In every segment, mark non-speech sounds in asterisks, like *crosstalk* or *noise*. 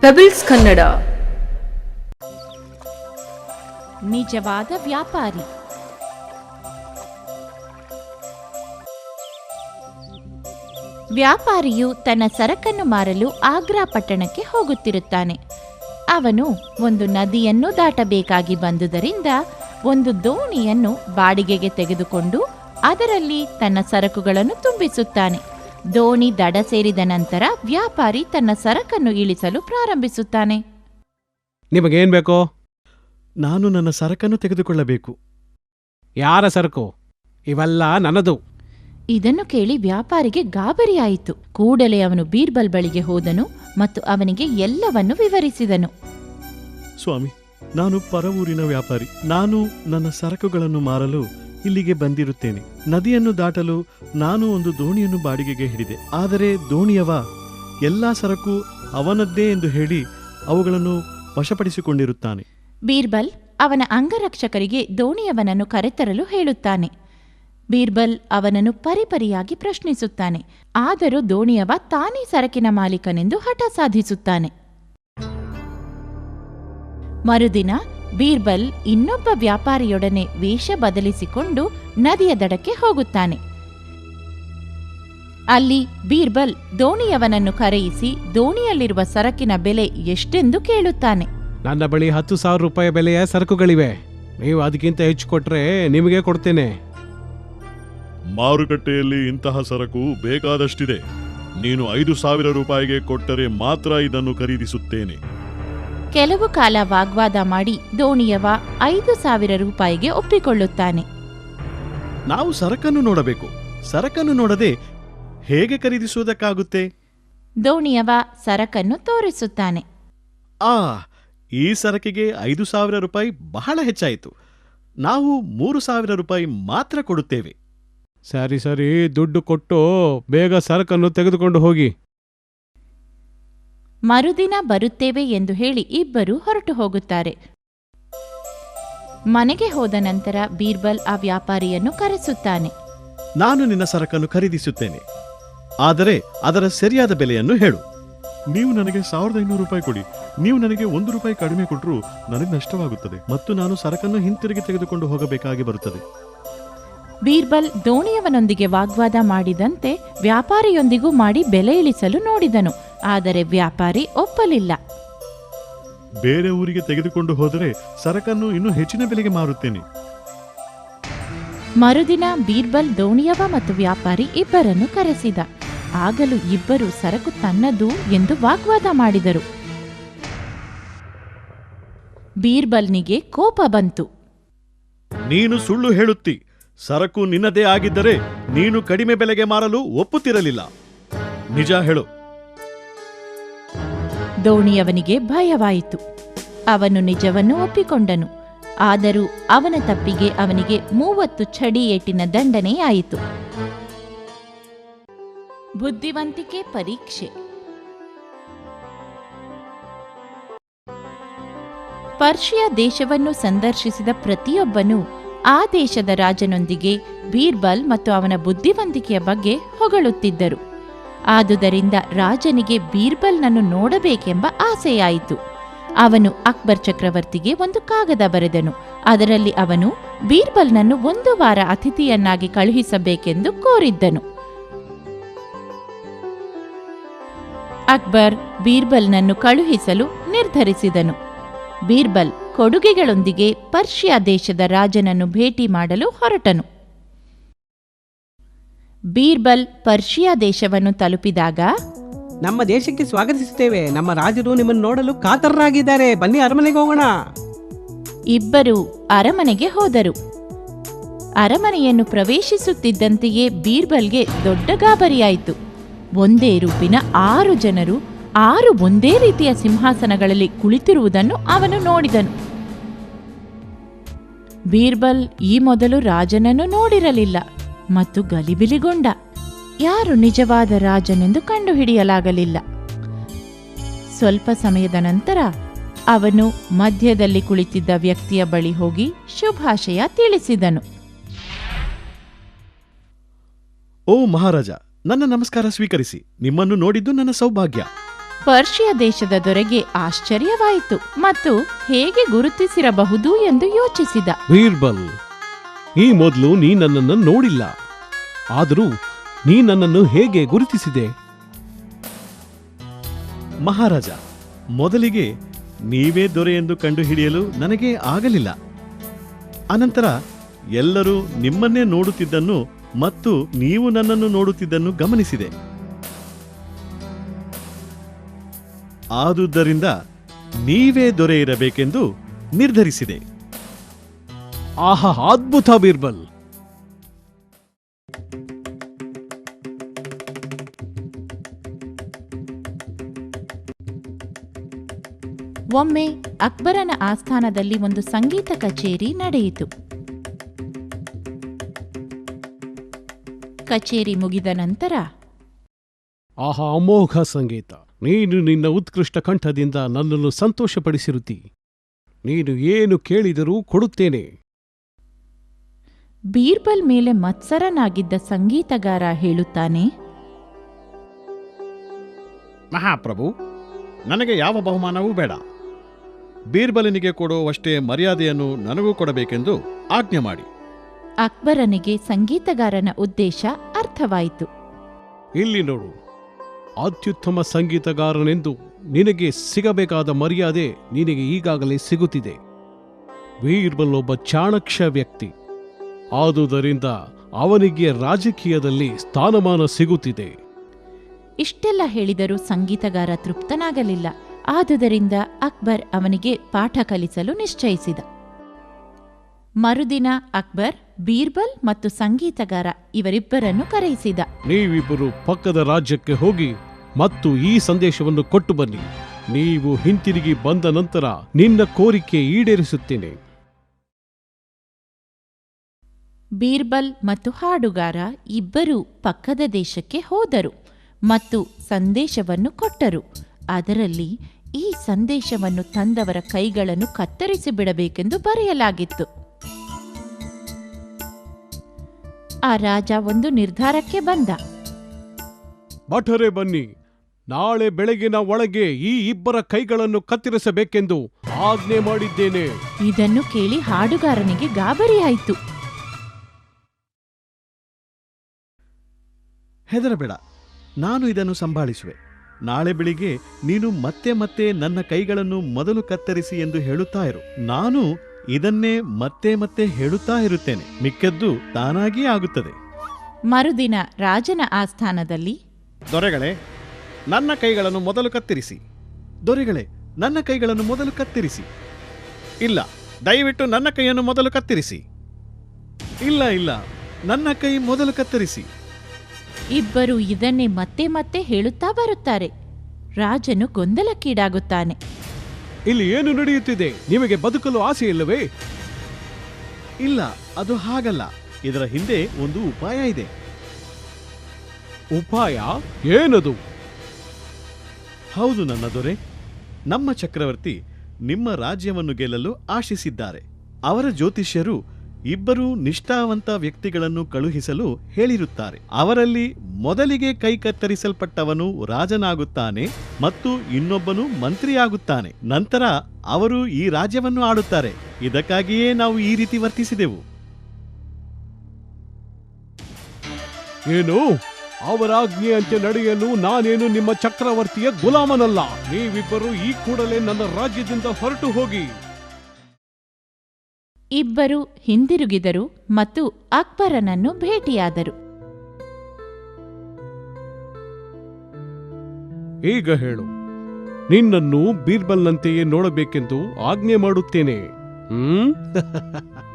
Pebbles Kannada ನಿಜವಾದ ವ್ಯಾಪಾರಿ. ವ್ಯಾಪಾರಿಯು ತನ್ನ ಸರಕನ್ನು ಮಾರಲು ಆಗ್ರಾ ಪಟ್ಟಣಕ್ಕೆ ಹೋಗುತ್ತಿರುತ್ತಾನೆ. ಅವನು ಒಂದು ನದಿಯನ್ನು ದಾಟಬೇಕಾಗಿ ಬಂದುದರಿಂದ ಒಂದು ದೋಣಿಯನ್ನು ಬಾಡಿಗೆಗೆ ತೆಗೆದುಕೊಂಡು ಅದರಲ್ಲಿ ತನ್ನ ಸರಕುಗಳನ್ನು ತುಂಬಿಸುತ್ತಾನೆ. ದೋಣಿ ದಡ ಸೇರಿದ ನಂತರ ವ್ಯಾಪಾರಿ ತನ್ನ ಸರಕನ್ನು ಇಳಿಸಲು ಪ್ರಾರಂಭಿಸುತ್ತಾನೆ. ನಿಮಗೇನ್ ಬೇಕೋ? ನಾನು ನನ್ನ ಸರಕನ್ನು ತೆಗೆದುಕೊಳ್ಳಬೇಕು. ಯಾರ ಸರಕು? ಇವೆಲ್ಲ ನನ್ನದು. ಇದನ್ನು ಕೇಳಿ ವ್ಯಾಪಾರಿಗೆ ಗಾಬರಿಯಾಯಿತು. ಕೂಡಲೇ ಅವನು ಬೀರ್ಬಲ್ ಬಳಿಗೆ ಹೋದನು ಮತ್ತು ಅವನಿಗೆ ಎಲ್ಲವನ್ನು ವಿವರಿಸಿದನು. ಸ್ವಾಮಿ ನಾನು ಪರವೂರಿನ ವ್ಯಾಪಾರಿ. ನಾನು ನನ್ನ ಸರಕುಗಳನ್ನು ಮಾರಲು ಇಲ್ಲಿಗೆ ಬಂದಿರುತ್ತೇನೆ. ನದಿಯನ್ನು ದಾಟಲು ನಾನು ಒಂದು ದೋಣಿಯನ್ನು ಬಾಡಿಗೆಗೆ ಹಿಡಿದೆ. ಆದರೆ ದೋಣಿಯವ ಎಲ್ಲಾ ಸರಕು ಅವನದ್ದೇ ಎಂದು ಹೇಳಿ ಅವುಗಳನ್ನು ವಶಪಡಿಸಿಕೊಂಡಿರುತ್ತಾನೆ. ಬೀರ್ಬಲ್ ಅವನ ಅಂಗರಕ್ಷಕರಿಗೆ ದೋಣಿಯವನನ್ನು ಕರೆತರಲು ಹೇಳುತ್ತಾನೆ. ಬೀರ್ಬಲ್ ಅವನನ್ನು ಪರಿಪರಿಯಾಗಿ ಪ್ರಶ್ನಿಸುತ್ತಾನೆ. ಆದರೂ ದೋಣಿಯವ ತಾನೇ ಸರಕಿನ ಮಾಲೀಕನೆಂದು ಹಠ ಸಾಧಿಸುತ್ತಾನೆ. ಮರುದಿನ ಬೀರ್ಬಲ್ ಇನ್ನೊಬ್ಬ ವ್ಯಾಪಾರಿಯೊಡನೆ ವೇಷ ಬದಲಿಸಿಕೊಂಡು ನದಿಯ ದಡಕ್ಕೆ ಹೋಗುತ್ತಾನೆ. ಅಲ್ಲಿ ಬೀರ್ಬಲ್ ದೋಣಿಯವನನ್ನು ಕರೆಯಿಸಿ ದೋಣಿಯಲ್ಲಿರುವ ಸರಕಿನ ಬೆಲೆ ಎಷ್ಟೆಂದು ಕೇಳುತ್ತಾನೆ. ನನ್ನ ಬಳಿ ಹತ್ತು ಸಾವಿರ ರೂಪಾಯಿ ಬೆಲೆಯ ಸರಕುಗಳಿವೆ. ನೀವು ಅದಕ್ಕಿಂತ ಹೆಚ್ಚು ಕೊಟ್ರೆ ನಿಮಗೆ ಕೊಡ್ತೇನೆ. ಮಾರುಕಟ್ಟೆಯಲ್ಲಿ ಇಂತಹ ಸರಕು ಬೇಕಾದಷ್ಟಿದೆ. ನೀನು ಐದು ಸಾವಿರ ರೂಪಾಯಿಗೆ ಕೊಟ್ಟರೆ ಮಾತ್ರ ಇದನ್ನು ಖರೀದಿಸುತ್ತೇನೆ. ಕೆಲವು ಕಾಲ ವಾಗ್ವಾದ ಮಾಡಿ ದೋಣಿಯವ ಐದು ಸಾವಿರ ರೂಪಾಯಿಗೆ ಒಪ್ಪಿಕೊಳ್ಳುತ್ತಾನೆ. ನಾವು ಸರಕನ್ನು ನೋಡಬೇಕು. ಸರಕನ್ನು ನೋಡದೆ ಹೇಗೆ ಖರೀದಿಸುವುದಕ್ಕಾಗುತ್ತೆ? ದೋಣಿಯವ ಸರಕನ್ನು ತೋರಿಸುತ್ತಾನೆ. ಆ ಈ ಸರಕಿಗೆ ಐದು ಸಾವಿರ ರೂಪಾಯಿ ಬಹಳ ಹೆಚ್ಚಾಯಿತು. ನಾವು ಮೂರು ಸಾವಿರ ರೂಪಾಯಿ ಮಾತ್ರ ಕೊಡುತ್ತೇವೆ. ಸರಿ ಸರಿ ದುಡ್ಡು ಕೊಟ್ಟು ಬೇಗ ಸರಕನ್ನು ತೆಗೆದುಕೊಂಡು ಹೋಗಿ. ಮರುದಿನ ಬರುತ್ತೇವೆ ಎಂದು ಹೇಳಿ ಇಬ್ಬರು ಹೊರಟು ಹೋಗುತ್ತಾರೆ. ಮನೆಗೆ ಹೋದ ನಂತರ ಬೀರ್ಬಲ್ ಆ ವ್ಯಾಪಾರಿಯನ್ನು ಕರೆಸುತ್ತಾನೆ. ನಾನು ನಿನ್ನ ಸರಕನ್ನು ಖರೀದಿಸುತ್ತೇನೆ. ಆದರೆ ಅದರ ಸರಿಯಾದ ಬೆಲೆಯನ್ನು ಹೇಳು. ನೀವು ನನಗೆ ಸಾವಿರದ ಐನೂರು ರೂಪಾಯಿ ಕೊಡಿ. ನೀವು ನನಗೆ ಒಂದು ರೂಪಾಯಿ ಕಡಿಮೆ ಕೊಟ್ಟರು ನನಗೆ ನಷ್ಟವಾಗುತ್ತದೆ. ಮತ್ತು ನಾನು ಸರಕನ್ನು ಹಿಂತಿರುಗಿ ತೆಗೆದುಕೊಂಡು ಹೋಗಬೇಕಾಗಿ ಬರುತ್ತದೆ. ಬೀರ್ಬಲ್ ದೋಣಿಯವನೊಂದಿಗೆ ವಾಗ್ವಾದ ಮಾಡಿದಂತೆ ವ್ಯಾಪಾರಿಯೊಂದಿಗೂ ಮಾಡಿ ಬೆಲೆ ಇಳಿಸಲು ನೋಡಿದನು. ಆದರೆ ವ್ಯಾಪಾರಿ ಒಪ್ಪಲಿಲ್ಲ. ಬೇರೆ ಊರಿಗೆ ತೆಗೆದುಕೊಂಡು ಹೋದರೆ ಸರಕನ್ನು ಇನ್ನೂ ಹೆಚ್ಚಿನ ಬೆಲೆಗೆ ಮಾರುತ್ತೇನೆ. ಮರುದಿನ ಬೀರ್ಬಲ್ ದೋಣಿಯವ ಮತ್ತು ವ್ಯಾಪಾರಿ ಇಬ್ಬರನ್ನು ಕರೆಸಿದ. ಆಗಲೂ ಇಬ್ಬರು ಸರಕು ತನ್ನದು ಎಂದು ವಾಗ್ವಾದ ಮಾಡಿದರು. ಬೀರ್ಬಲ್ನಿಗೆ ಕೋಪ ಬಂತು. ನೀನು ಸುಳ್ಳು ಹೇಳುತ್ತಿ. ಸರಕು ನಿನ್ನದೇ ಆಗಿದ್ದರೆ ನೀನು ಕಡಿಮೆ ಬೆಲೆಗೆ ಮಾರಲು ಒಪ್ಪುತ್ತಿರಲಿಲ್ಲ. ನಿಜ ಹೇಳು. ದೋಣಿಯವನಿಗೆ ಭಯವಾಯಿತು. ಅವನು ನಿಜವನ್ನು ಒಪ್ಪಿಕೊಂಡನು. ಆದರೂ ಅವನ ತಪ್ಪಿಗೆ ಅವನಿಗೆ ಮೂವತ್ತು ಛಡಿ ಏಟಿನ ದಂಡನೆಯಾಯಿತು ಬುದ್ಧಿವಂತಿಕೆ ಪರೀಕ್ಷೆ. ಪರ್ಷಿಯಾ ದೇಶವನ್ನು ಸಂದರ್ಶಿಸಿದ ಪ್ರತಿಯೊಬ್ಬನೂ ಆ ದೇಶದ ರಾಜನೊಂದಿಗೆ ಬೀರ್ಬಲ್ ಮತ್ತು ಅವನ ಬುದ್ಧಿವಂತಿಕೆಯ ಬಗ್ಗೆ ಹೊಗಳುತ್ತಿದ್ದರು. ಆದುದರಿಂದ ರಾಜನಿಗೆ ಬೀರ್ಬಲ್ನನ್ನು ನೋಡಬೇಕೆಂಬ ಆಸೆಯಾಯಿತು. ಅವನು ಅಕ್ಬರ್ ಚಕ್ರವರ್ತಿಗೆ ಒಂದು ಕಾಗದ ಬರೆದನು. ಅದರಲ್ಲಿ ಅವನು ಬೀರ್ಬಲ್ನನ್ನು ಒಂದು ವಾರ ಅತಿಥಿಯನ್ನಾಗಿ ಕಳುಹಿಸಬೇಕೆಂದು ಕೋರಿದ್ದನು. ಅಕ್ಬರ್ ಬೀರ್ಬಲ್ನನ್ನು ಕಳುಹಿಸಲು ನಿರ್ಧರಿಸಿದನು. ಬೀರ್ಬಲ್ ಕೊಡುಗೆಗಳೊಂದಿಗೆ ಪರ್ಷಿಯಾ ದೇಶದ ರಾಜನನ್ನು ಭೇಟಿ ಮಾಡಲು ಹೊರಟನು. ಬೀರ್ಬಲ್ ಪರ್ಷಿಯಾ ದೇಶವನ್ನು ತಲುಪಿದಾಗ ನಮ್ಮ ದೇಶಕ್ಕೆ ಸ್ವಾಗತಿಸುತ್ತೇವೆ. ನಮ್ಮ ರಾಜರು ನಿಮ್ಮನ್ನು ನೋಡಲು ಕಾತರರಾಗಿದ್ದಾರೆ. ಬನ್ನಿ ಅರಮನೆಗೆ ಹೋಗೋಣ. ಇಬ್ಬರು ಅರಮನೆಗೆ ಹೋದರು. ಅರಮನೆಯನ್ನು ಪ್ರವೇಶಿಸುತ್ತಿದ್ದಂತೆಯೇ ಬೀರ್ಬಲ್ಗೆ ದೊಡ್ಡ ಗಾಬರಿಯಾಯಿತು. ಒಂದೇ ರೂಪಿನ ಆರು ಜನರು ಆರು ಒಂದೇ ರೀತಿಯ ಸಿಂಹಾಸನಗಳಲ್ಲಿ ಕುಳಿತಿರುವುದನ್ನು ಅವನು ನೋಡಿದನು. ಬೀರ್ಬಲ್ ಈ ಮೊದಲು ರಾಜನನ್ನು ನೋಡಿರಲಿಲ್ಲ ಮತ್ತು ಗಲಿಬಿಲಿಗೊಂಡ. ಯಾರು ನಿಜವಾದ ರಾಜನೆಂದು ಕಂಡುಹಿಡಿಯಲಾಗಲಿಲ್ಲ. ಸ್ವಲ್ಪ ಸಮಯದ ನಂತರ ಅವನು ಮಧ್ಯದಲ್ಲಿ ಕುಳಿತಿದ್ದ ವ್ಯಕ್ತಿಯ ಬಳಿ ಹೋಗಿ ಶುಭಾಶಯ ತಿಳಿಸಿದನು. ಓ ಮಹಾರಾಜ, ನನ್ನ ನಮಸ್ಕಾರ ಸ್ವೀಕರಿಸಿ. ನಿಮ್ಮನ್ನು ನೋಡಿದ್ದು ನನ್ನ ಸೌಭಾಗ್ಯ. ಪರ್ಷಿಯ ದೇಶದ ದೊರೆಗೆ ಆಶ್ಚರ್ಯವಾಯಿತು ಮತ್ತು ಹೇಗೆ ಗುರುತಿಸಿರಬಹುದು ಎಂದು ಯೋಚಿಸಿದ. ಬೀರ್ಬಲ್, ಈ ಮೊದಲು ನೀ ನನ್ನನ್ನು ನೋಡಿಲ್ಲ, ಆದರೂ ನೀ ನನ್ನನ್ನು ಹೇಗೆ ಗುರುತಿಸಿದೆ? ಮಹಾರಾಜ, ಮೊದಲಿಗೆ ನೀವೇ ದೊರೆ ಎಂದು ಕಂಡುಹಿಡಿಯಲು ನನಗೆ ಆಗಲಿಲ್ಲ. ಅನಂತರ ಎಲ್ಲರೂ ನಿಮ್ಮನ್ನೇ ನೋಡುತ್ತಿದ್ದನ್ನು ಮತ್ತು ನೀವು ನನ್ನನ್ನು ನೋಡುತ್ತಿದ್ದನ್ನು ಗಮನಿಸಿದೆ. ಆದುದರಿಂದ ನೀವೇ ದೊರೆ ಇರಬೇಕೆಂದು ನಿರ್ಧರಿಸಿದೆ. ಆಹಾ, ಅದ್ಭುತ ಬೀರ್ಬಲ್! ಒಮ್ಮೆ ಅಕ್ಬರನ ಆಸ್ಥಾನದಲ್ಲಿ ಒಂದು ಸಂಗೀತ ಕಚೇರಿ ನಡೆಯಿತು. ಕಚೇರಿ ಮುಗಿದ ನಂತರ ಆಹಾ ಅಮೋಘ ಸಂಗೀತ. ನೀನು ನಿನ್ನ ಉತ್ಕೃಷ್ಟ ಕಂಠದಿಂದ ನನ್ನನ್ನು ಸಂತೋಷಪಡಿಸಿರುತ್ತಿ. ನೀನು ಏನು ಕೇಳಿದರೂ ಕೊಡುತ್ತೇನೆ. ಬೀರ್ಬಲ್ ಮೇಲೆ ಮತ್ಸರನಾಗಿದ್ದ ಸಂಗೀತಗಾರ ಹೇಳುತ್ತಾನೆ ಮಹಾಪ್ರಭು ನನಗೆ ಯಾವ ಬಹುಮಾನವೂ ಬೇಡ. ಬೀರ್ಬಲನಿಗೆ ಕೊಡುವಷ್ಟೇ ಮರ್ಯಾದೆಯನ್ನು ನನಗೂ ಕೊಡಬೇಕೆಂದು ಆಜ್ಞೆ ಮಾಡಿ. ಅಕ್ಬರನಿಗೆ ಸಂಗೀತಗಾರನ ಉದ್ದೇಶ ಅರ್ಥವಾಯಿತು. ಇಲ್ಲಿ ನೋಡು ಅತ್ಯುತ್ತಮ ಸಂಗೀತಗಾರನೆಂದು ನಿನಗೆ ಸಿಗಬೇಕಾದ ಮರ್ಯಾದೆ ನಿನಗೆ ಈಗಾಗಲೇ ಸಿಗುತ್ತಿದೆ. ಬೀರ್ಬಲ್ ಒಬ್ಬ ಚಾಣಕ್ಷ ವ್ಯಕ್ತಿ. ಆದುದರಿಂದ ಅವನಿಗೆ ರಾಜಕೀಯದಲ್ಲಿ ಸ್ಥಾನಮಾನ ಸಿಗುತ್ತಿದೆ. ಇಷ್ಟೆಲ್ಲ ಹೇಳಿದರೂ ಸಂಗೀತಗಾರ ತೃಪ್ತನಾಗಲಿಲ್ಲ. ಆದುದರಿಂದ ಅಕ್ಬರ್ ಅವನಿಗೆ ಪಾಠ ಕಲಿಸಲು ನಿಶ್ಚಯಿಸಿದ. ಮರುದಿನ ಅಕ್ಬರ್ ಬೀರ್ಬಲ್ ಮತ್ತು ಸಂಗೀತಗಾರ ಇವರಿಬ್ಬರನ್ನು ಕರೆಯಿಸಿದ. ನೀವಿಬ್ಬರು ಪಕ್ಕದ ರಾಜ್ಯಕ್ಕೆ ಹೋಗಿ ಮತ್ತು ಈ ಸಂದೇಶವನ್ನು ಕೊಟ್ಟು ಬನ್ನಿ. ನೀವು ಹಿಂತಿರುಗಿ ಬಂದ ನಂತರ ನಿನ್ನ ಕೋರಿಕೆ ಈಡೇರಿಸುತ್ತೇನೆ. ಬೀರ್ಬಲ್ ಮತ್ತು ಹಾಡುಗಾರ ಇಬ್ಬರೂ ಪಕ್ಕದ ದೇಶಕ್ಕೆ ಹೋದರು ಮತ್ತು ಸಂದೇಶವನ್ನು ಕೊಟ್ಟರು. ಅದರಲ್ಲಿ ಈ ಸಂದೇಶವನ್ನು ತಂದವರ ಕೈಗಳನ್ನು ಕತ್ತರಿಸಿ ಬಿಡಬೇಕೆಂದು ಬರೆಯಲಾಗಿತ್ತು. ಆ ರಾಜ ಒಂದು ನಿರ್ಧಾರಕ್ಕೆ ಬಂದ. ಬಟರೆ ಬನ್ನಿ. ನಾಳೆ ಬೆಳಗಿನ ಒಳಗೆ ಈ ಇಬ್ಬರ ಕೈಗಳನ್ನು ಕತ್ತರಿಸಬೇಕೆಂದು ಆಜ್ಞೆ ಮಾಡಿದ್ದೇನೆ. ಇದನ್ನು ಕೇಳಿ ಹಾಡುಗಾರನಿಗೆ ಗಾಬರಿಯಾಯಿತು. ಹೆದರಬೇಡ ನಾನು ಇದನ್ನು ಸಂಭಾಳಿಸುವೆ. ನಾಳೆ ಬೆಳಿಗ್ಗೆ ನೀನು ಮತ್ತೆ ಮತ್ತೆ ನನ್ನ ಕೈಗಳನ್ನು ಮೊದಲು ಕತ್ತರಿಸಿ ಎಂದು ಹೇಳುತ್ತಾ ಇರು. ನಾನು ಇದನ್ನೇ ಮತ್ತೆ ಮತ್ತೆ ಹೇಳುತ್ತಾ ಇರುತ್ತೇನೆ. ಮಿಕ್ಕದ್ದು ತಾನಾಗಿಯೇ ಆಗುತ್ತದೆ. ಮರುದಿನ ರಾಜನ ಆಸ್ಥಾನದಲ್ಲಿ ದೊರೆಗಳೇ ನನ್ನ ಕೈಗಳನ್ನು ಮೊದಲು ಕತ್ತರಿಸಿ. ದೊರೆಗಳೇ ನನ್ನ ಕೈಗಳನ್ನು ಮೊದಲು ಕತ್ತರಿಸಿ. ಇಲ್ಲ ದಯವಿಟ್ಟು ನನ್ನ ಕೈಯನ್ನು ಮೊದಲು ಕತ್ತರಿಸಿ. ಇಲ್ಲ ಇಲ್ಲ ನನ್ನ ಕೈ ಮೊದಲು ಕತ್ತರಿಸಿ. ಇಬ್ಬರು ಇದನ್ನೇ ಮತ್ತೆ ಮತ್ತೆ ಹೇಳುತ್ತಾ ಬರುತ್ತಾರೆ. ರಾಜನು ಗೊಂದಲಕ್ಕೀಡಾಗುತ್ತಾನೆ. ಇಲ್ಲಿ ಏನು ನಡೆಯುತ್ತಿದೆ? ನಿಮಗೆ ಬದುಕಲು ಆಸೆ ಇಲ್ಲವೇ ಇಲ್ಲ ಅದು ಹಾಗಲ್ಲ. ಇದರ ಹಿಂದೆ ಒಂದು ಉಪಾಯ ಇದೆ. ಉಪಾಯ ಏನದು? ಹೌದು ನನ್ನ ದೊರೆ. ನಮ್ಮ ಚಕ್ರವರ್ತಿ ನಿಮ್ಮ ರಾಜ್ಯವನ್ನು ಗೆಲ್ಲಲು ಆಶಿಸಿದ್ದಾರೆ. ಅವರ ಜ್ಯೋತಿಷ್ಯರು ಇಬ್ಬರು ನಿಷ್ಠಾವಂತ ವ್ಯಕ್ತಿಗಳನ್ನು ಕಳುಹಿಸಲು ಹೇಳಿರುತ್ತಾರೆ. ಅವರಲ್ಲಿ ಮೊದಲಿಗೆ ಕೈ ಕತ್ತರಿಸಲ್ಪಟ್ಟವನು ರಾಜನಾಗುತ್ತಾನೆ ಮತ್ತು ಇನ್ನೊಬ್ಬನು ಮಂತ್ರಿಯಾಗುತ್ತಾನೆ. ನಂತರ ಅವರು ಈ ರಾಜ್ಯವನ್ನು ಆಡುತ್ತಾರೆ ಇದಕ್ಕಾಗಿಯೇ ನಾವು ಈ ರೀತಿ ವರ್ತಿಸಿದೆವು. ಏನು? ಅವರ ಆಜ್ಞೆಯಂತೆ ನಡೆಯಲು ನಾನೇನು ನಿಮ್ಮ ಚಕ್ರವರ್ತಿಯ ಗುಲಾಮನಲ್ಲ? ನೀವಿಬ್ಬರು ಈ ಕೂಡಲೇ ನನ್ನ ರಾಜ್ಯದಿಂದ ಹೊರಟು ಹೋಗಿ. ಇಬ್ಬರು ಹಿಂದಿರುಗಿದರು ಮತ್ತು ಅಕ್ಬರನನ್ನು ಭೇಟಿಯಾದರು. ಈಗ ಹೇಳು. ನಿನ್ನನ್ನು ಬೀರ್ಬಲ್ನಂತೆಯೇ ನೋಡಬೇಕೆಂದು ಆಜ್ಞೆ ಮಾಡುತ್ತೇನೆ. ಹ್ಮ್? *laughs*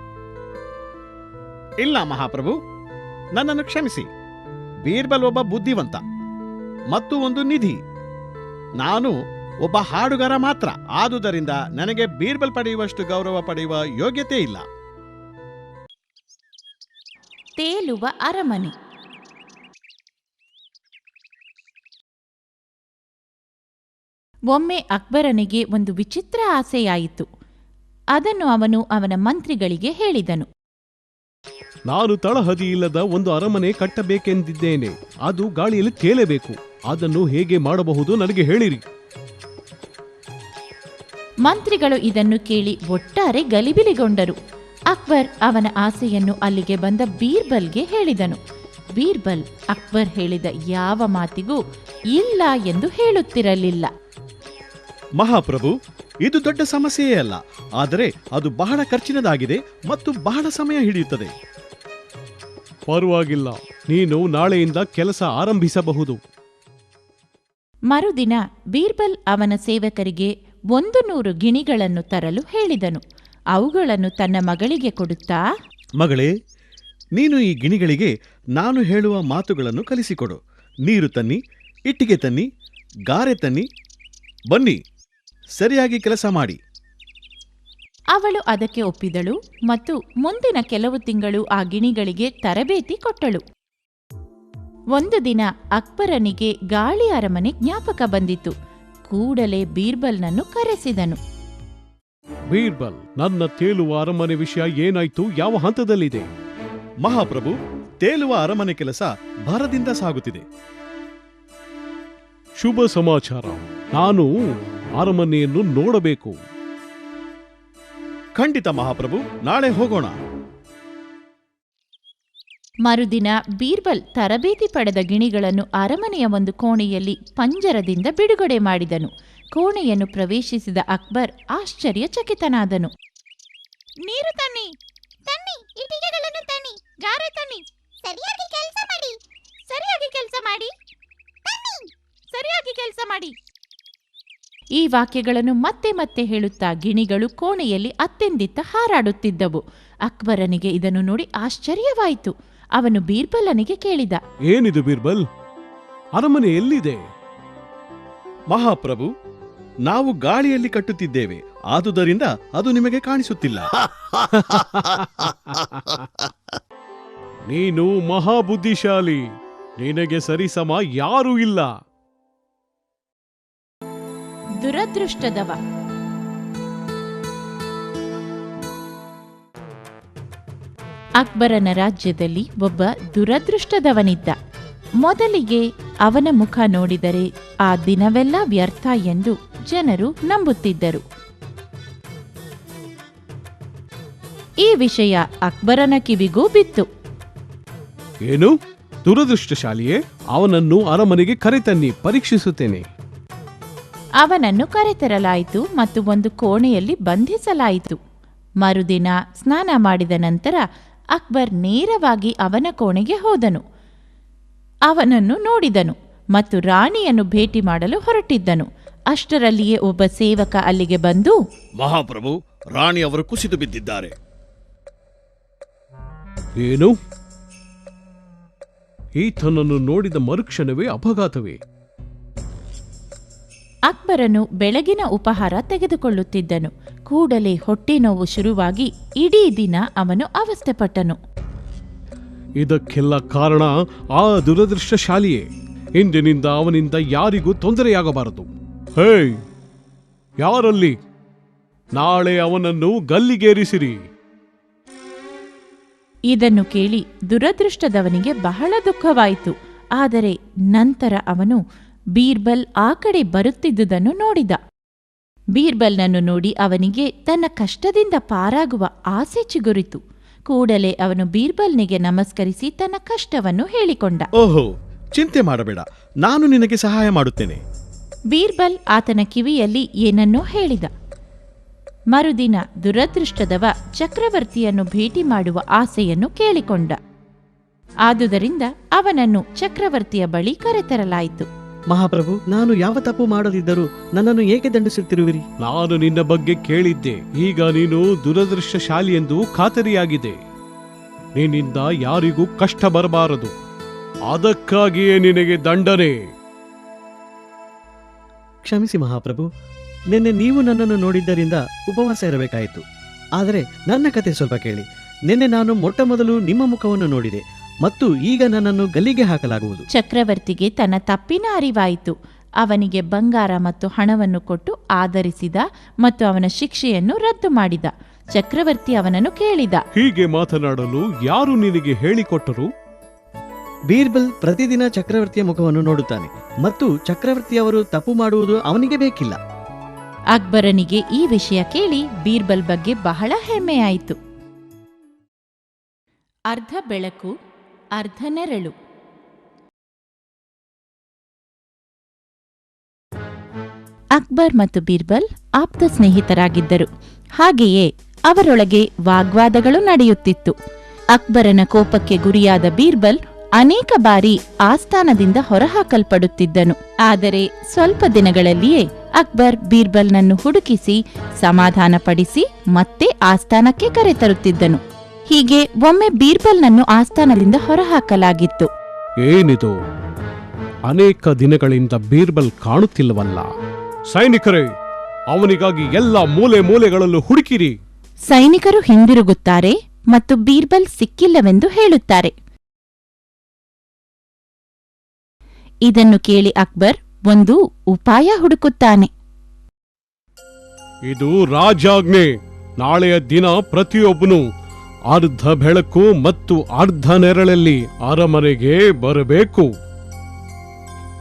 ಇಲ್ಲ ಮಹಾಪ್ರಭು. ನನ್ನನ್ನು ಕ್ಷಮಿಸಿ. ಬೀರ್ಬಲ್ ಒಬ್ಬ ಬುದ್ಧಿವಂತ, ಮತ್ತು ಒಂದು ನಿಧಿ. ನಾನು ಒಬ್ಬ ಹಾಡುಗಾರ ಮಾತ್ರ, ಆದುದರಿಂದ ನನಗೆ ಬೀರ್ಬಲ್ ಪಡೆಯುವಷ್ಟು ಗೌರವ ಪಡೆಯುವ ಯೋಗ್ಯತೆ ಇಲ್ಲ. ತೇಲುವ ಅರಮನೆ. ಒಮ್ಮೆ ಅಕ್ಬರನಿಗೆ ಒಂದು ವಿಚಿತ್ರ ಆಸೆಯಾಯಿತು. ಅದನ್ನು ಅವನು ಅವನ ಮಂತ್ರಿಗಳಿಗೆ ಹೇಳಿದನು. ನಾನು ತಳಹದಿ ಇಲ್ಲದ ಒಂದು ಅರಮನೆ ಕಟ್ಟಬೇಕೆಂದಿದ್ದೇನೆ. ಅದು ಗಾಳಿಯಲ್ಲಿ ತೇಲಬೇಕು. ಅದನ್ನು ಹೇಗೆ ಮಾಡಬಹುದು ನನಗೆ ಹೇಳಿರಿ. ಮಂತ್ರಿಗಳು ಇದನ್ನು ಕೇಳಿ ಒಟ್ಟಾರೆ ಗಲಿಬಿಲಿಗೊಂಡರು. ಅಕ್ಬರ್ ಅವನ ಆಸೆಯನ್ನು ಅಲ್ಲಿಗೆ ಬಂದ ಬೀರ್ಬಲ್ಗೆ ಹೇಳಿದನು. ಬೀರ್ಬಲ್ ಅಕ್ಬರ್ ಹೇಳಿದ ಯಾವ ಮಾತಿಗೂ ಇಲ್ಲ ಎಂದು ಹೇಳುತ್ತಿರಲಿಲ್ಲ. ಮಹಾಪ್ರಭು ಇದು ದೊಡ್ಡ ಸಮಸ್ಯೆಯೇ ಅಲ್ಲ. ಆದರೆ ಅದು ಬಹಳ ಖರ್ಚಿನದಾಗಿದೆ ಮತ್ತು ಬಹಳ ಸಮಯ ಹಿಡಿಯುತ್ತದೆ. ಪರವಾಗಿಲ್ಲ. ನೀನು ನಾಳೆಯಿಂದ ಕೆಲಸ ಆರಂಭಿಸಬಹುದು. ಮರುದಿನ ಬೀರ್ಬಲ್ ಅವನ ಸೇವಕರಿಗೆ ಒಂದು ನೂರು ಗಿಣಿಗಳನ್ನು ತರಲು ಹೇಳಿದನು. ಅವುಗಳನ್ನು ತನ್ನ ಮಗಳಿಗೆ ಕೊಡುತ್ತಾ ಮಗಳೇ ನೀನು ಈ ಗಿಣಿಗಳಿಗೆ ನಾನು ಹೇಳುವ ಮಾತುಗಳನ್ನು ಕಲಿಸಿಕೊಡು. ನೀರು ತನ್ನಿ ಇಟ್ಟಿಗೆ ತನ್ನಿ ಗಾರೆ ತನ್ನಿ. ಬನ್ನಿ ಸರಿಯಾಗಿ ಕೆಲಸ ಮಾಡಿ. ಅವಳು ಅದಕ್ಕೆ ಒಪ್ಪಿದಳು ಮತ್ತು ಮುಂದಿನ ಕೆಲವು ತಿಂಗಳು ಆ ಗಿಣಿಗಳಿಗೆ ತರಬೇತಿ ಕೊಟ್ಟಳು. ಒಂದು ದಿನ ಅಕ್ಬರನಿಗೆ ಗಾಳಿ ಅರಮನೆ ಜ್ಞಾಪಕ ಬಂದಿತು. ಕೂಡಲೇ ಬೀರ್ಬಲ್ನನ್ನು ಕರೆಸಿದನು. ಬೀರ್ಬಲ್ ನನ್ನ ತೇಲುವ ಅರಮನೆ ವಿಷಯ ಏನಾಯ್ತು? ಯಾವ ಹಂತದಲ್ಲಿದೆ? ಮಹಾಪ್ರಭು ತೇಲುವ ಅರಮನೆ ಕೆಲಸ ಭರದಿಂದ ಸಾಗುತ್ತಿದೆ. ಶುಭ ಸಮಾಚಾರ. ನಾನು ಅರಮನೆಯನ್ನು ನೋಡಬೇಕು. ಖಂಡಿತ ಮಹಾಪ್ರಭು ನಾಳೆ ಹೋಗೋಣ. ಮರುದಿನ ಬೀರ್ಬಲ್ ತರಬೇತಿ ಪಡೆದ ಗಿಣಿಗಳನ್ನು ಅರಮನೆಯ ಒಂದು ಕೋಣೆಯಲ್ಲಿ ಪಂಜರದಿಂದ ಬಿಡುಗಡೆ ಮಾಡಿದನು. ಕೋಣೆಯನ್ನು ಪ್ರವೇಶಿಸಿದ ಅಕ್ಬರ್ ಆಶ್ಚರ್ಯಚಕಿತನಾದನು. ನೀರು ತನ್ನಿ ತನ್ನಿ ಇಟಿಗೆಗಳನ್ನು ತನ್ನಿ ಗಾರೆ ತನ್ನಿ ಸರಿಯಾಗಿ ಕೆಲಸ ಮಾಡಿ ಸರಿಯಾಗಿ ಕೆಲಸ ಮಾಡಿ ಸರಿಯಾಗಿ ಕೆಲಸ ಮಾಡಿ. ಈ ವಾಕ್ಯಗಳನ್ನು ಮತ್ತೆ ಮತ್ತೆ ಹೇಳುತ್ತಾ ಗಿಣಿಗಳು ಕೋಣೆಯಲ್ಲಿ ಅತ್ತೆಂದಿತ್ತ ಹಾರಾಡುತ್ತಿದ್ದವು. ಅಕ್ಬರನಿಗೆ ಇದನ್ನು ನೋಡಿ ಆಶ್ಚರ್ಯವಾಯಿತು. ಅವನು ಬೀರ್ಬಲನಿಗೆ ಕೇಳಿದ ಏನಿದು ಬೀರ್ಬಲ್? ಅರಮನೆ ಎಲ್ಲಿದೆ? ಮಹಾಪ್ರಭು ನಾವು ಗಾಳಿಯಲ್ಲಿ ಕಟ್ಟುತ್ತಿದ್ದೇವೆ. ಆದುದರಿಂದ ಅದು ನಿಮಗೆ ಕಾಣಿಸುತ್ತಿಲ್ಲ. ನೀನು ಮಹಾಬುದ್ಧಿಶಾಲಿ. ನಿನಗೆ ಸರಿಸಮ ಯಾರೂ ಇಲ್ಲ. ದುರದೃಷ್ಟದವ. ಅಕ್ಬರನ ರಾಜ್ಯದಲ್ಲಿ ಒಬ್ಬ ದುರದೃಷ್ಟದವನಿದ್ದ. ಮೊದಲಿಗೆ ಅವನ ಮುಖ ನೋಡಿದರೆ ಆ ದಿನವೆಲ್ಲ ವ್ಯರ್ಥ ಎಂದು ಜನರು ನಂಬುತ್ತಿದ್ದರು. ಈ ವಿಷಯ ಅಕ್ಬರನ ಕಿವಿಗೂ ಬಿತ್ತು. ಏನು? ದುರದೃಷ್ಟಶಾಲಿಯೇ, ಅವನನ್ನು ಅರಮನೆಗೆ ಕರೆತನ್ನಿ, ಪರೀಕ್ಷಿಸುತ್ತೇನೆ. ಅವನನ್ನು ಕರೆತರಲಾಯಿತು ಮತ್ತು ಒಂದು ಕೋಣೆಯಲ್ಲಿ ಬಂಧಿಸಲಾಯಿತು. ಮರುದಿನ ಸ್ನಾನ ಮಾಡಿದ ನಂತರ ಅಕ್ಬರ್ ನೇರವಾಗಿ ಅವನ ಕೋಣೆಗೆ ಹೋದನು. ಅವನನ್ನು ನೋಡಿದನು ಮತ್ತು ರಾಣಿಯನ್ನು ಭೇಟಿ ಮಾಡಲು ಹೊರಟಿದ್ದನು. ಅಷ್ಟರಲ್ಲಿಯೇ ಒಬ್ಬ ಸೇವಕ ಅಲ್ಲಿಗೆ ಬಂದು ಮಹಾಪ್ರಭು ರಾಣಿ ಅವರು ಕುಸಿದು ಬಿದ್ದಿದ್ದಾರೆ. ಏನು? ಈತನನ್ನು ನೋಡಿದ ಮರುಕ್ಷಣವೇ ಅಪಘಾತವೇ? ಅಕ್ಬರನು ಬೆಳಗಿನ ಉಪಹಾರ ತೆಗೆದುಕೊಳ್ಳುತ್ತಿದ್ದನು. ಕೂಡಲೇ ಹೊಟ್ಟೆ ನೋವು ಶುರುವಾಗಿ ಇಡೀ ದಿನ ಅವನು ಅವಸ್ಥೆಪಟ್ಟನು. ಇದಕ್ಕೆಲ್ಲ ಕಾರಣ ಆ ದುರದೃಷ್ಟಶಾಲಿಯೇ. ಇಂದಿನಿಂದ ಅವನಿಂದ ಯಾರಿಗೂ ತೊಂದರೆಯಾಗಬಾರದು. ಹೇ ಯಾರಲ್ಲಿ? ನಾಳೆ ಅವನನ್ನು ಗಲ್ಲಿಗೇರಿಸಿರಿ. ಇದನ್ನು ಕೇಳಿ ದುರದೃಷ್ಟದವನಿಗೆ ಬಹಳ ದುಃಖವಾಯಿತು. ಆದರೆ ನಂತರ ಅವನು ಬೀರ್ಬಲ್ ಆ ಕಡೆ ಬರುತ್ತಿದ್ದುದನ್ನು ನೋಡಿದ. ಬೀರ್ಬಲ್ನನ್ನು ನೋಡಿ ಅವನಿಗೆ ತನ್ನ ಕಷ್ಟದಿಂದ ಪಾರಾಗುವ ಆಸೆ ಚಿಗುರಿತು. ಕೂಡಲೇ ಅವನು ಬೀರ್ಬಲ್ನಿಗೆ ನಮಸ್ಕರಿಸಿ ತನ್ನ ಕಷ್ಟವನ್ನು ಹೇಳಿಕೊಂಡ. ಓಹೋ ಚಿಂತೆ ಮಾಡಬೇಡ ನಾನು ನಿನಗೆ ಸಹಾಯ ಮಾಡುತ್ತೇನೆ. ಬೀರ್ಬಲ್ ಆತನ ಕಿವಿಯಲ್ಲಿ ಏನನ್ನೋ ಹೇಳಿದ. ಮರುದಿನ ದುರದೃಷ್ಟದವ ಚಕ್ರವರ್ತಿಯನ್ನು ಭೇಟಿ ಮಾಡುವ ಆಸೆಯನ್ನು ಕೇಳಿಕೊಂಡ. ಆದುದರಿಂದ ಅವನನ್ನು ಚಕ್ರವರ್ತಿಯ ಬಳಿ ಕರೆತರಲಾಯಿತು. ಮಹಾಪ್ರಭು ನಾನು ಯಾವ ತಪ್ಪು ಮಾಡದಿದ್ದರೂ ನನ್ನನ್ನು ಏಕೆ ದಂಡಿಸುತ್ತಿರುವಿರಿ? ನಾನು ನಿನ್ನ ಬಗ್ಗೆ ಕೇಳಿದ್ದೆ. ಈಗ ನೀನು ದುರದೃಷ್ಟಶಾಲಿ ಎಂದು ಖಾತರಿಯಾಗಿದೆ. ನಿನ್ನಿಂದ ಯಾರಿಗೂ ಕಷ್ಟ ಬರಬಾರದು. ಅದಕ್ಕಾಗಿಯೇ ನಿನಗೆ ದಂಡನೆ. ಕ್ಷಮಿಸಿ ಮಹಾಪ್ರಭು ನಿನ್ನೆ ನೀವು ನನ್ನನ್ನು ನೋಡಿದ್ದರಿಂದ ಉಪವಾಸ ಇರಬೇಕಾಯಿತು. ಆದರೆ ನನ್ನ ಕತೆ ಸ್ವಲ್ಪ ಕೇಳಿ. ನಿನ್ನೆ ನಾನು ಮೊಟ್ಟ ಮೊದಲು ನಿಮ್ಮ ಮುಖವನ್ನು ನೋಡಿದೆ. ಮತ್ತು ಈಗ ನನ್ನನ್ನು ಗಲ್ಲಿಗೆ ಹಾಕಲಾಗುವುದು. ಚಕ್ರವರ್ತಿಗೆ ತನ್ನ ತಪ್ಪಿನ ಅರಿವಾಯಿತು. ಅವನಿಗೆ ಬಂಗಾರ ಮತ್ತು ಹಣವನ್ನು ಕೊಟ್ಟು ಆಧರಿಸಿದ ಮತ್ತು ಅವನ ಶಿಕ್ಷೆಯನ್ನು ರದ್ದು ಮಾಡಿದ. ಚಕ್ರವರ್ತಿ ಅವನನ್ನು ಕೇಳಿದ. ಹೀಗೆ ಮಾತನಾಡಲು ಯಾರು ನಿನಗೆ ಹೇಳಿಕೊಟ್ಟರು? ಬೀರ್ಬಲ್ ಪ್ರತಿದಿನ ಚಕ್ರವರ್ತಿಯ ಮುಖವನ್ನು ನೋಡುತ್ತಾನೆ ಮತ್ತು ಚಕ್ರವರ್ತಿಯವರು ತಪ್ಪು ಮಾಡುವುದು ಅವನಿಗೆ ಬೇಕಿಲ್ಲ. ಅಕ್ಬರನಿಗೆ ಈ ವಿಷಯ ಕೇಳಿ ಬೀರ್ಬಲ್ ಬಗ್ಗೆ ಬಹಳ ಹೆಮ್ಮೆಯಾಯಿತು. ಅರ್ಧ ಬೆಳಕು ಅರ್ಧ ನೆರಳು ಅಕ್ಬರ್ ಮತ್ತು ಬೀರ್ಬಲ್ ಆಪ್ತ ಸ್ನೇಹಿತರಾಗಿದ್ದರು. ಹಾಗೆಯೇ ಅವರೊಳಗೆ ವಾಗ್ವಾದಗಳು ನಡೆಯುತ್ತಿತ್ತು. ಅಕ್ಬರನ ಕೋಪಕ್ಕೆ ಗುರಿಯಾದ ಬೀರ್ಬಲ್ ಅನೇಕ ಬಾರಿ ಆಸ್ಥಾನದಿಂದ ಹೊರಹಾಕಲ್ಪಡುತ್ತಿದ್ದನು. ಆದರೆ ಸ್ವಲ್ಪ ದಿನಗಳಲ್ಲಿಯೇ ಅಕ್ಬರ್ ಬೀರ್ಬಲ್ನನ್ನು ಹುಡುಕಿಸಿ, ಸಮಾಧಾನಪಡಿಸಿ ಮತ್ತೆ ಆಸ್ಥಾನಕ್ಕೆ ಕರೆತರುತ್ತಿದ್ದನು. ಹೀಗೆ ಒಮ್ಮೆ ಬೀರ್ಬಲ್ನನ್ನು ಆಸ್ಥಾನದಿಂದ ಹೊರಹಾಕಲಾಗಿತ್ತು. ಏನಿದು? ಅನೇಕ ದಿನಗಳಿಂದ ಬೀರ್ಬಲ್ ಕಾಣುತ್ತಿಲ್ಲವಲ್ಲ. ಸೈನಿಕರೇ ಅವನಿಗಾಗಿ ಎಲ್ಲ ಮೂಲೆ ಮೂಲೆಗಳಲ್ಲೂ ಹುಡುಕಿರಿ. ಸೈನಿಕರು ಹಿಂದಿರುಗುತ್ತಾರೆ ಮತ್ತು ಬೀರ್ಬಲ್ ಸಿಕ್ಕಿಲ್ಲವೆಂದು ಹೇಳುತ್ತಾರೆ. ಇದನ್ನು ಕೇಳಿ ಅಕ್ಬರ್ ಒಂದು ಉಪಾಯ ಹುಡುಕುತ್ತಾನೆ. ಇದು ರಾಜಾಜ್ಞೆ. ನಾಳೆಯ ದಿನ ಪ್ರತಿಯೊಬ್ಬನು ಅರ್ಧ ಬೆಳಕು ಮತ್ತು ಅರ್ಧ ನೆರಳಲ್ಲಿ ಅರಮನೆಗೆ ಬರಬೇಕು.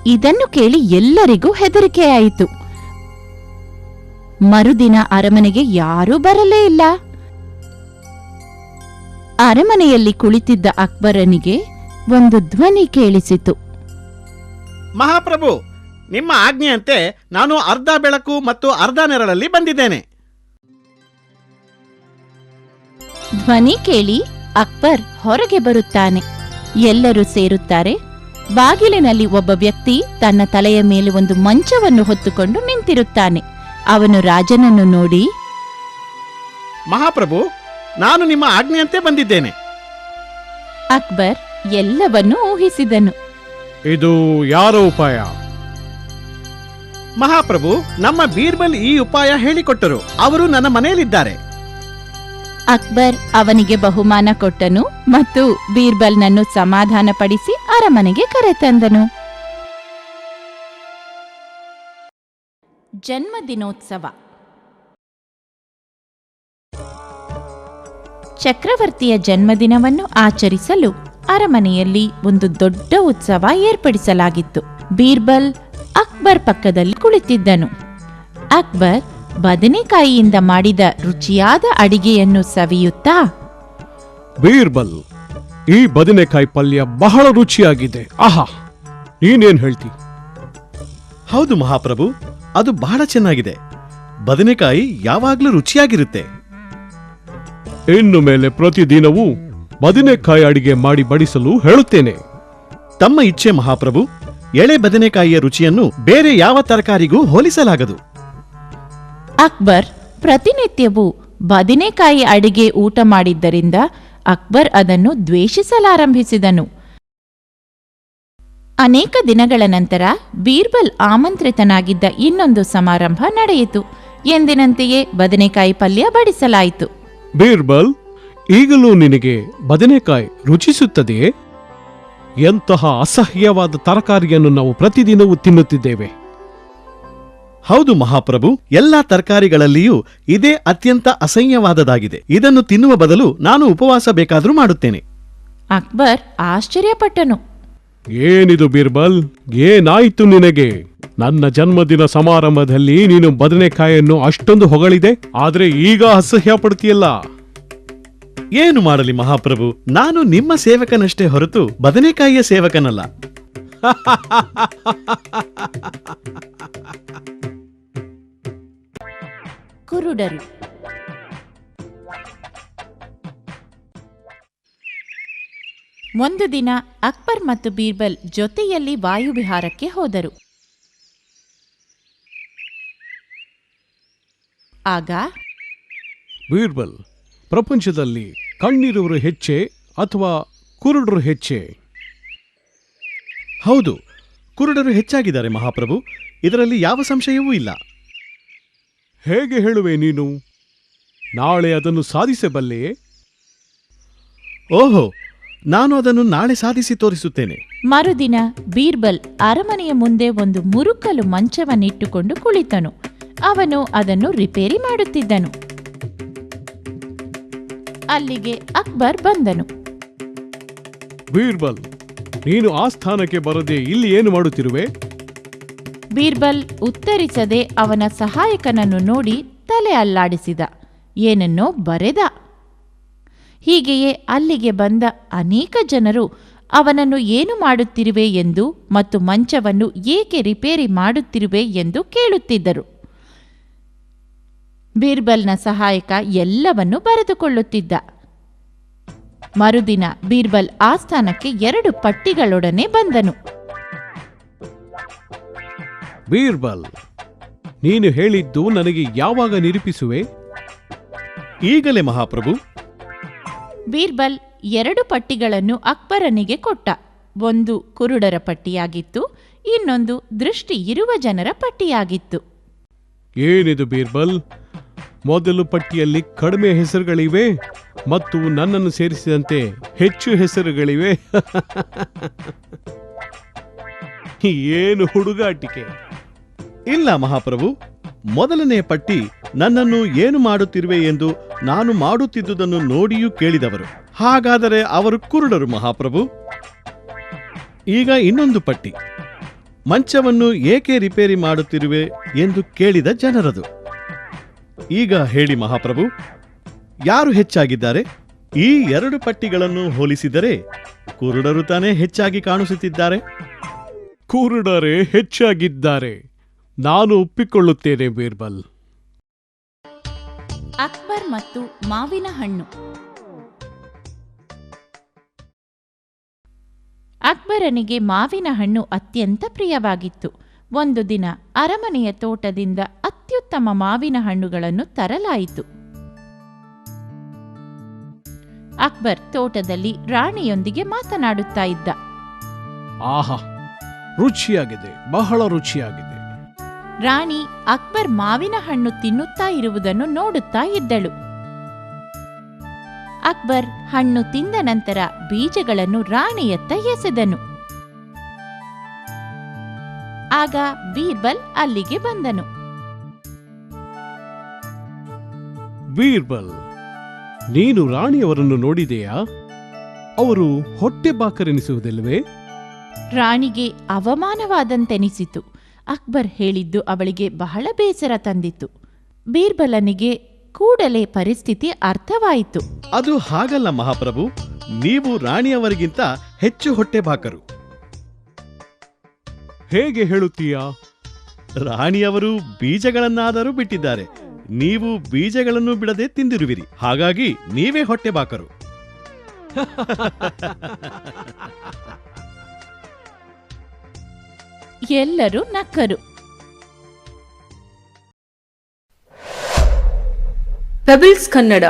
ಇದನ್ನು ಕೇಳಿ ಎಲ್ಲರಿಗೂ ಹೆದರಿಕೆಯಾಯಿತು. ಮರುದಿನ ಅರಮನೆಗೆ ಯಾರೂ ಬರಲೇ ಇಲ್ಲ. ಅರಮನೆಯಲ್ಲಿ ಕುಳಿತಿದ್ದ ಅಕ್ಬರನಿಗೆ ಒಂದು ಧ್ವನಿ ಕೇಳಿಸಿತು. ಮಹಾಪ್ರಭು ನಿಮ್ಮ ಆಜ್ಞೆಯಂತೆ ನಾನು ಅರ್ಧ ಬೆಳಕು ಮತ್ತು ಅರ್ಧ ನೆರಳಲ್ಲಿ ಬಂದಿದ್ದೇನೆ. ಧ್ವನಿ ಕೇಳಿ ಅಕ್ಬರ್ ಹೊರಗೆ ಬರುತ್ತಾನೆ. ಎಲ್ಲರೂ ಸೇರುತ್ತಾರೆ. ಬಾಗಿಲಿನಲ್ಲಿ ಒಬ್ಬ ವ್ಯಕ್ತಿ ತನ್ನ ತಲೆಯ ಮೇಲೆ ಒಂದು ಮಂಚವನ್ನು ಹೊತ್ತುಕೊಂಡು ನಿಂತಿರುತ್ತಾನೆ. ಅವನು ರಾಜನನ್ನು ನೋಡಿ ಮಹಾಪ್ರಭು ನಾನು ನಿಮ್ಮ ಆಜ್ಞೆಯಂತೆ ಬಂದಿದ್ದೇನೆ. ಅಕ್ಬರ್ ಎಲ್ಲವನ್ನೂ ಊಹಿಸಿದನು. ಇದು ಯಾರ ಉಪಾಯ? ಮಹಾಪ್ರಭು ನಮ್ಮ ಬೀರ್ಬಲ್ ಈ ಉಪಾಯ ಹೇಳಿಕೊಟ್ಟರು. ಅವರು ನನ್ನ ಮನೆಯಲ್ಲಿದ್ದಾರೆ. ಅಕ್ಬರ್ ಅವನಿಗೆ ಬಹುಮಾನ ಕೊಟ್ಟನು ಮತ್ತು ಬೀರ್ಬಲ್ನನ್ನು ಸಮಾಧಾನಪಡಿಸಿ ಅರಮನೆಗೆ ಕರೆತಂದನು. ಜನ್ಮದಿನೋತ್ಸವ. ಚಕ್ರವರ್ತಿಯ ಜನ್ಮದಿನವನ್ನು ಆಚರಿಸಲು ಅರಮನೆಯಲ್ಲಿ ಒಂದು ದೊಡ್ಡ ಉತ್ಸವ ಏರ್ಪಡಿಸಲಾಗಿತ್ತು. ಬೀರ್ಬಲ್ ಅಕ್ಬರ್ ಪಕ್ಕದಲ್ಲಿ ಕುಳಿತಿದ್ದನು. ಅಕ್ಬರ್ ಬದನೆಕಾಯಿಯಿಂದ ಮಾಡಿದ ರುಚಿಯಾದ ಅಡಿಗೆಯನ್ನು ಸವಿಯುತ್ತಾ? ಬೀರ್ಬಲ್ ಈ ಬದನೆಕಾಯಿ ಪಲ್ಯ ಬಹಳ ರುಚಿಯಾಗಿದೆ. ಆಹಾ ನೀನೇನ್ ಹೇಳ್ತಿ? ಹೌದು ಮಹಾಪ್ರಭು ಅದು ಬಹಳ ಚೆನ್ನಾಗಿದೆ. ಬದನೆಕಾಯಿ ಯಾವಾಗ್ಲೂ ರುಚಿಯಾಗಿರುತ್ತೆ. ಇನ್ನು ಮೇಲೆ ಪ್ರತಿದಿನವೂ ಬದನೆಕಾಯಿ ಅಡಿಗೆ ಮಾಡಿ ಬಡಿಸಲು ಹೇಳುತ್ತೇನೆ. ತಮ್ಮ ಇಚ್ಛೆ ಮಹಾಪ್ರಭು ಎಳೆ ಬದನೆಕಾಯಿಯ ರುಚಿಯನ್ನು ಬೇರೆ ಯಾವ ತರಕಾರಿಗೂ ಹೋಲಿಸಲಾಗದು. ಅಕ್ಬರ್ ಪ್ರತಿನಿತ್ಯವೂ ಬದನೆಕಾಯಿ ಅಡಿಗೆ ಊಟ ಮಾಡಿದ್ದರಿಂದ ಅಕ್ಬರ್ ಅದನ್ನು ದ್ವೇಷಿಸಲಾರಂಭಿಸಿದನು. ಅನೇಕ ದಿನಗಳ ನಂತರ ಬೀರ್ಬಲ್ ಆಮಂತ್ರಿತನಾಗಿದ್ದ ಇನ್ನೊಂದು ಸಮಾರಂಭ ನಡೆಯಿತು. ಎಂದಿನಂತೆಯೇ ಬದನೆಕಾಯಿ ಪಲ್ಯ ಬಡಿಸಲಾಯಿತು. ಬೀರ್ಬಲ್, ಈಗಲೂ ನಿನಗೆ ಬದನೆಕಾಯಿ ರುಚಿಸುತ್ತದೆಯೇ? ಎಂತಹ ಅಸಹ್ಯವಾದ ತರಕಾರಿಯನ್ನು ನಾವು ಪ್ರತಿದಿನವೂ ತಿನ್ನುತ್ತಿದ್ದೇವೆ. ಹೌದು ಮಹಾಪ್ರಭು ಎಲ್ಲಾ ತರಕಾರಿಗಳಲ್ಲಿಯೂ ಇದೇ ಅತ್ಯಂತ ಅಸಹ್ಯವಾದದಾಗಿದೆ ಇದನ್ನು ತಿನ್ನುವ ಬದಲು ನಾನು ಉಪವಾಸ ಬೇಕಾದರೂ ಮಾಡುತ್ತೇನೆ. ಅಕ್ಬರ್ ಆಶ್ಚರ್ಯಪಟ್ಟನು. ಏನಿದು ಬಿರ್ಬಲ್? ಏನಾಯಿತು ನಿನಗೆ? ನನ್ನ ಜನ್ಮದಿನ ಸಮಾರಂಭದಲ್ಲಿ ನೀನು ಬದನೆಕಾಯನ್ನು ಅಷ್ಟೊಂದು ಹೊಗಳಿದೆ ಆದರೆ ಈಗ ಅಸಹ್ಯ ಪಡ್ತೀಯಲ್ಲ ಏನು ಮಾಡಲಿ ಮಹಾಪ್ರಭು ನಾನು ನಿಮ್ಮ ಸೇವಕನಷ್ಟೇ ಹೊರತು ಬದನೆಕಾಯಿಯ ಸೇವಕನಲ್ಲ. *laughs* ಕುರುಡರು. ಒಂದು ದಿನ ಅಕ್ಬರ್ ಮತ್ತು ಬೀರ್ಬಲ್ ಜೊತೆಯಲ್ಲಿ ವಾಯುವಿಹಾರಕ್ಕೆ ಹೋದರು. ಆಗ ಬೀರ್ಬಲ್, ಪ್ರಪಂಚದಲ್ಲಿ ಕಣ್ಣಿರುವರು ಹೆಚ್ಚೆ ಅಥವಾ ಕುರುಡರು ಹೆಚ್ಚೆ? ಹೌದು, ಕುರುಡರು ಹೆಚ್ಚಾಗಿದ್ದಾರೆ ಮಹಾಪ್ರಭು. ಇದರಲ್ಲಿ ಯಾವ ಸಂಶಯವೂ ಇಲ್ಲ. ಹೇಗೆ ಹೇಳುವೆ ನೀನು? ನಾಳೆ ಅದನ್ನು ಸಾಧಿಸಬಲ್ಲೆಯೇ ಓಹೋ ನಾನು ಅದನ್ನು ನಾಳೆ ಸಾಧಿಸಿ ತೋರಿಸುತ್ತೇನೆ. ಮರುದಿನ ಬೀರ್ಬಲ್ ಅರಮನೆಯ ಮುಂದೆ ಒಂದು ಮುರುಕಲು ಮಂಚವನ್ನಿಟ್ಟುಕೊಂಡು ಕುಳಿತನು. ಅವನು ಅದನ್ನು ರಿಪೇರಿ ಮಾಡುತ್ತಿದ್ದನು. ಅಲ್ಲಿಗೆ ಅಕ್ಬರ್ ಬಂದನು. ಬೀರ್ಬಲ್ ನೀನು ಆ ಸ್ಥಾನಕ್ಕೆ ಬರದೆ ಇಲ್ಲಿ ಏನು ಮಾಡುತ್ತಿರುವೆ? ಬೀರ್ಬಲ್ ಉತ್ತರಿಸದೆ ಅವನ ಸಹಾಯಕನನ್ನು ನೋಡಿ ತಲೆ ಅಲ್ಲಾಡಿಸಿದ. ಏನನ್ನೋ ಬರೆದ. ಹೀಗೆಯೇ ಅಲ್ಲಿಗೆ ಬಂದ ಅನೇಕ ಜನರು ಅವನನ್ನು ಏನು ಮಾಡುತ್ತಿರುವೆ ಎಂದು ಮತ್ತು ಮಂಚವನ್ನು ಏಕೆ ರಿಪೇರಿ ಮಾಡುತ್ತಿರುವೆ ಎಂದು ಕೇಳುತ್ತಿದ್ದರು. ಬೀರ್ಬಲ್ನ ಸಹಾಯಕ ಎಲ್ಲವನ್ನು ಬರೆದುಕೊಳ್ಳುತ್ತಿದ್ದ. ಮರುದಿನ ಬೀರ್ಬಲ್ ಆಸ್ಥಾನಕ್ಕೆ ಎರಡು ಪಟ್ಟಿಗಳೊಡನೆ ಬಂದನು. ಬೀರ್ಬಲ್ ನೀನು ಹೇಳಿದ್ದು ನನಗೆ ಯಾವಾಗ ನಿರೂಪಿಸುವೆ? ಈಗಲೇ ಮಹಾಪ್ರಭು. ಬೀರ್ಬಲ್ ಎರಡು ಪಟ್ಟಿಗಳನ್ನು ಅಕ್ಬರನಿಗೆ ಕೊಟ್ಟ. ಒಂದು ಕುರುಡರ ಪಟ್ಟಿಯಾಗಿತ್ತು ಇನ್ನೊಂದು ದೃಷ್ಟಿ ಇರುವ ಜನರ ಪಟ್ಟಿಯಾಗಿತ್ತು. ಏನಿದು ಬೀರ್ಬಲ್? ಮೊದಲು ಪಟ್ಟಿಯಲ್ಲಿ ಕಡಿಮೆ ಹೆಸರುಗಳಿವೆ ಮತ್ತು ನನ್ನನ್ನು ಸೇರಿಸಿದಂತೆ ಹೆಚ್ಚು ಹೆಸರುಗಳಿವೆ. *laughs* ಏನು ಹುಡುಗಾಟಿಕೆ? ಇಲ್ಲ ಮಹಾಪ್ರಭು, ಮೊದಲನೇ ಪಟ್ಟಿ ನನ್ನನ್ನು ಏನು ಮಾಡುತ್ತಿರುವೆ ಎಂದು ನಾನು ಮಾಡುತ್ತಿದ್ದುದನ್ನು ನೋಡಿಯೂ ಕೇಳಿದವರು. ಹಾಗಾದರೆ ಅವರು ಕುರುಡರು ಮಹಾಪ್ರಭು. ಈಗ ಇನ್ನೊಂದು ಪಟ್ಟಿ. ಮಂಚವನ್ನು ಏಕೆ ರಿಪೇರಿ ಮಾಡುತ್ತಿರುವೆ ಎಂದು ಕೇಳಿದ ಜನರದು. ಈಗ ಹೇಳಿ ಮಹಾಪ್ರಭು, ಯಾರು ಹೆಚ್ಚಾಗಿದ್ದಾರೆ? ಈ ಎರಡು ಪಟ್ಟಿಗಳನ್ನು ಹೋಲಿಸಿದರೆ ಕುರುಡರು ತಾನೇ ಹೆಚ್ಚಾಗಿ ಕಾಣಿಸುತ್ತಿದ್ದಾರೆ. ಕುರುಡರೇ ಹೆಚ್ಚಾಗಿದ್ದಾರೆ. ನಾನು ಒಪ್ಪಿಕೊಳ್ಳುತ್ತೇನೆ ಬೀರ್ಬಲ್. ಅಕ್ಬರ್ ಮತ್ತು ಮಾವಿನ ಹಣ್ಣು. ಅಕ್ಬರನಿಗೆ ಮಾವಿನ ಹಣ್ಣು ಅತ್ಯಂತ ಪ್ರಿಯವಾಗಿತ್ತು. ಒಂದು ದಿನ ಅರಮನೆಯ ತೋಟದಿಂದ ಅತ್ಯುತ್ತಮ ಮಾವಿನ ಹಣ್ಣುಗಳನ್ನು ತರಲಾಯಿತು. ಅಕ್ಬರ್ ತೋಟದಲ್ಲಿ ರಾಣಿಯೊಂದಿಗೆ ಮಾತನಾಡುತ್ತಾ ಇದ್ದ. ಆಹಾ ರುಚಿಯಾಗಿದೆ ಬಹಳ ರುಚಿಯಾಗಿದೆ. ರಾಣಿ ಅಕ್ಬರ್ ಮಾವಿನ ಹಣ್ಣು ತಿನ್ನುತ್ತಾ ಇರುವುದನ್ನು ನೋಡುತ್ತಾ ಇದ್ದಳು. ಅಕ್ಬರ್ ಹಣ್ಣು ತಿಂದ ನಂತರ ಬೀಜಗಳನ್ನು ರಾಣಿಯತ್ತ ಎಸೆದನು. ಆಗ ಬೀರ್ಬಲ್ ಅಲ್ಲಿಗೆ ಬಂದನು. ಬೀರ್ಬಲ್ ನೀನು ರಾಣಿಯವರನ್ನು ನೋಡಿದೆಯಾ? ಅವರು ಹೊಟ್ಟೆ ಬಾಕರೆನಿಸುವುದಿಲ್ಲವೇ? ರಾಣಿಗೆ ಅವಮಾನವಾದಂತೆನಿಸಿತು. ಅಕ್ಬರ್ ಹೇಳಿದ್ದು ಅವಳಿಗೆ ಬಹಳ ಬೇಸರ ತಂದಿತ್ತು. ಬೀರ್ಬಲನಿಗೆ ಕೂಡಲೇ ಪರಿಸ್ಥಿತಿ ಅರ್ಥವಾಯಿತು. ಅದು ಹಾಗಲ್ಲ ಮಹಾಪ್ರಭು, ನೀವು ರಾಣಿಯವರಿಗಿಂತ ಹೆಚ್ಚು ಹೊಟ್ಟೆಬಾಕರು. ಹೇಗೆ ಹೇಳುತ್ತೀಯಾ? ರಾಣಿಯವರು ಬೀಜಗಳನ್ನಾದರೂ ಬಿಟ್ಟಿದ್ದಾರೆ. ನೀವು ಬೀಜಗಳನ್ನು ಬಿಡದೆ ತಿಂದಿರುವಿರಿ. ಹಾಗಾಗಿ ನೀವೇ ಹೊಟ್ಟೆಬಾಕರು. *laughs* ಎಲ್ಲರೂ ನಕ್ಕರು. ಪೆಬಲ್ಸ್ ಕನ್ನಡ